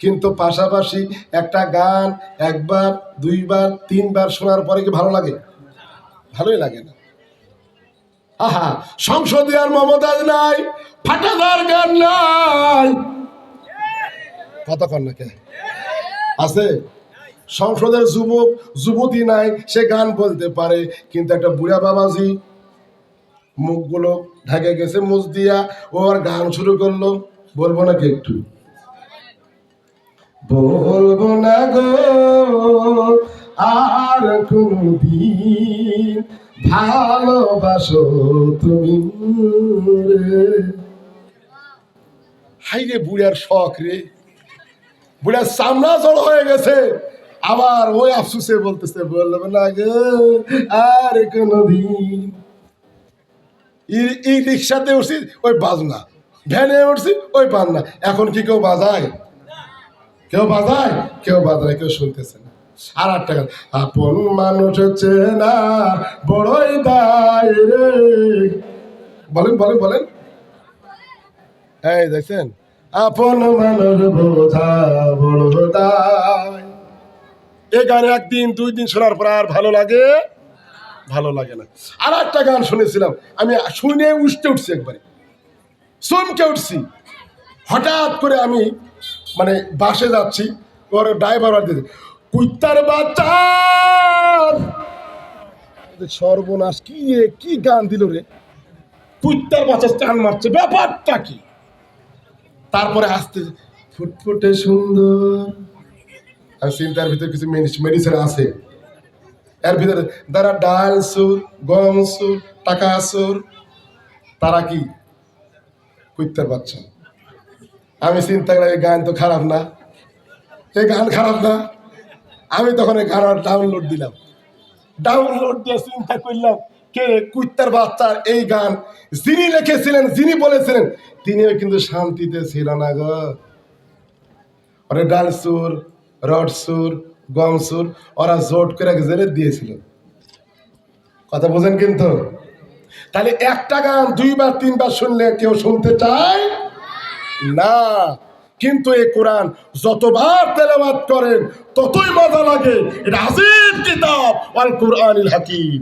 কিন্তু পাশাপাশি একটা গান একবার, দুইবার, তিনবার শোনার পরে কি ভালো লাগে? ভালোই লাগে না। আহা সংসদে আর মমতাজ নাই, ফাটাদার গান নাই। কতক্ষণ নাকি? আছে? সংসদের যুবক, যুবতী নাই, সে গান বলতে পারে, কিন্তু একটা বুড়া বাবাজি মুখগুলো ঢাকে গেছে মুজ দিয়া ও আর গান শুরু করল। বলব নাকি একটু? বলব না গো, আর কোনদিন ভালোবাসো তুমি রে। হাই রে বুড়ার শখ রে। বুড়ার চামড়া জড় হয়ে গেছে। আবার ওই আফসুসে বলতেছে, বলব না গো, আর কোনদিন। ই- ই রিক্সাতে উঠছি, ওই বাজনা। ভ্যানে উঠছি, ওই বাজনা। এখন কি কেউ বাজায়? কেউ বাজায় কেউ বাজায়, কেউ শুনতেছে না। আর একটা গান, আপন মানুষ হচ্ছে না, বড়ই দায় রে। বলেন বলেন বলেন। এই দেখছেন, আপন মানুষ বোঝা বড় দায়। এই গান একদিন, দুই দিন শোনার পর আর ভালো লাগে? ভালো লাগে না। আর একটা গান শুনেছিলাম, আমি শুনে উঠতে উঠছি একবারে। চমকে উঠছি। হঠাৎ করে আমি মানে বাসে যাচ্ছি পরে ড্রাইভার দিতে কুত্তার বাচ্চা সর্বনাশ, কি রে কি গান দিল রে? কুইতার বাচ্চা টান মারছে, ব্যাপারটা কি? তারপরে আসতে ফুটফুটে সুন্দর। আর চিন্তার ভিতরে কিছু মেডিসিন আছে। এর ভিতরে যারা ডাল সুর, গম সুর, টাকা সুর। তারা কি? কুত্তার বাচ্চা। আমি চিন্তা করি গান তো খারাপ না। এই গান খারাপ না। আমি তখন এই গান ডাউনলোড দিলাম। ডাউনলোড দিয়ে চিন্তা করলাম, কে কুত্তার বাচ্চার এই গান যিনি লিখেছিলেন, যিনি বলেছিলেন, তিনিও কিন্তু শান্তিতে ছিল না গো। ওরা ডাল সুর, রড সুর, গম সুর, ওরা জোট করে জেলে দিয়েছিল। কথা বোঝেন কিন্তু? তাহলে একটা গান দুইবার, তিনবার শুনলে কেউ শুনতে চায়? না, কিন্তু এই কোরআন যতবার তেলাবাদ করেন, ততই মজা লাগে। এটা হাসিব কিতাব আল কোরআন হাকিম।